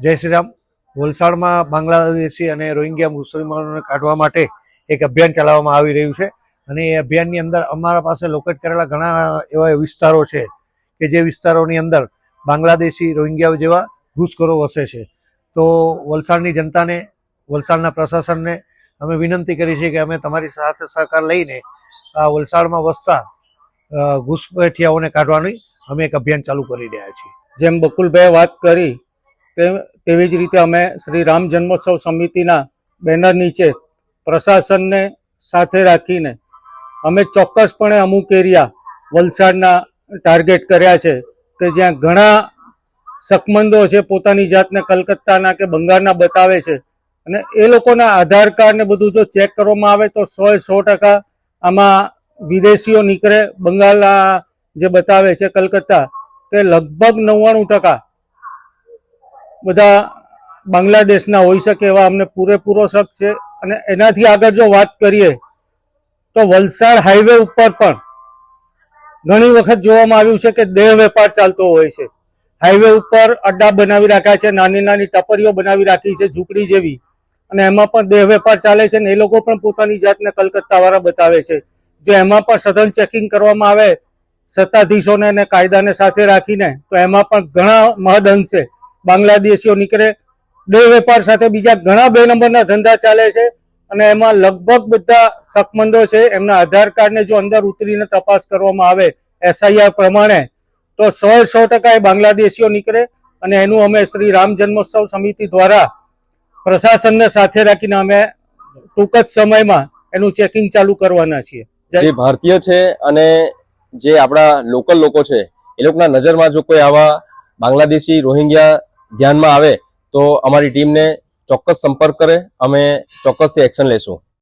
જય શ્રી રામ. વલસાડમાં બાંગ્લાદેશી અને રોહિંગ્યા મુસલમાનોને કાઢવા માટે એક અભિયાન ચલાવવામાં આવી રહ્યું છે. અને એ અભિયાનની અંદર અમારા પાસે લોકેટ કરેલા ઘણા એવા વિસ્તારો છે કે જે વિસ્તારોની અંદર બાંગ્લાદેશી રોહિંગ્યાઓ જેવા ઘૂસખોરો વસે છે. તો વલસાડની જનતાને, વલસાડના પ્રશાસનને અમે વિનંતી કરી છે કે અમે તમારી સાથે સહકાર લઈને આ વલસાડમાં વસતા ઘૂસપેઠિયાઓને કાઢવાની અમે એક અભિયાન ચાલુ કરી રહ્યા છીએ. જેમ બકુલભાઈએ વાત કરી તેવી જ રીતે અમે શ્રી રામ જન્મોત્સવ સમિતિના બેનર નીચે પ્રશાસનને સાથે રાખીને અમે ચોક્કસપણે અમુક એરિયા વલસાડના ટાર્ગેટ કર્યા છે કે જ્યાં ઘણા સકમંદો છે પોતાની જાતને કલકત્તાના કે બંગાળના બતાવે છે. અને એ લોકોના આધાર કાર્ડ ને બધું જો ચેક કરવામાં આવે તો સો એ સો ટકા આમાં વિદેશીઓ નીકળે, બંગાળના જે બતાવે છે કલકત્તા, તે લગભગ નવ્વાણું ટકા બધા બાંગ્લાદેશના હોઈ શકે એવા અમને પૂરેપૂરો શક છે. અને એનાથી આગળ જો વાત કરીએ, તો વલસાડ હાઈવે ઉપર પણ ઘણી વખત જોવામાં આવ્યું છે કે દેહ વેપાર ચાલતો હોય છે. હાઈવે ઉપર અડ્ડા બનાવી રાખ્યા છે, નાની નાની ટપરીઓ બનાવી રાખી છે, ઝૂંપડી જેવી. અને એમાં પણ દેહ વેપાર ચાલે છે ને એ લોકો પણ પોતાની જાતને કલકત્તાવાળા બતાવે છે. જો એમાં પણ સઘન ચેકિંગ કરવામાં આવે, સત્તાધીશોને અને કાયદાને સાથે રાખીને, તો એમાં પણ ઘણા મહદ અંશે બાંગ્લાદેશીઓ નીકળે. બે વેપાર સાથે બીજા ઘણા બે નંબરના ધંધા ચાલે છે અને એમાં લગભગ બધા શકમંદો છે. એમના આધાર કાર્ડને જો અંદર ઉતરીને તપાસ કરવામાં આવે એસઆઈઆર પ્રમાણે, તો સો સો ટકા એ બાંગ્લાદેશીઓ નીકળે અને એનું અમે શ્રી રામ જન્મોત્સવ સમિતિ દ્વારા પ્રશાસનને સાથે રાખીને અમે ટૂંક જ સમયમાં એનું ચેકિંગ ચાલુ કરવાના છીએ. જે ભારતીય છે અને જે આપણા લોકલ લોકો છે, એ લોકોના નજરમાં જો કોઈ આવા બાંગ્લાદેશી રોહિંગ્યા ધ્યાનમાં આવે તો અમારી ટીમને ચોક્કસ સંપર્ક કરે અમે ચોક્કસથી એક્શન લેશું.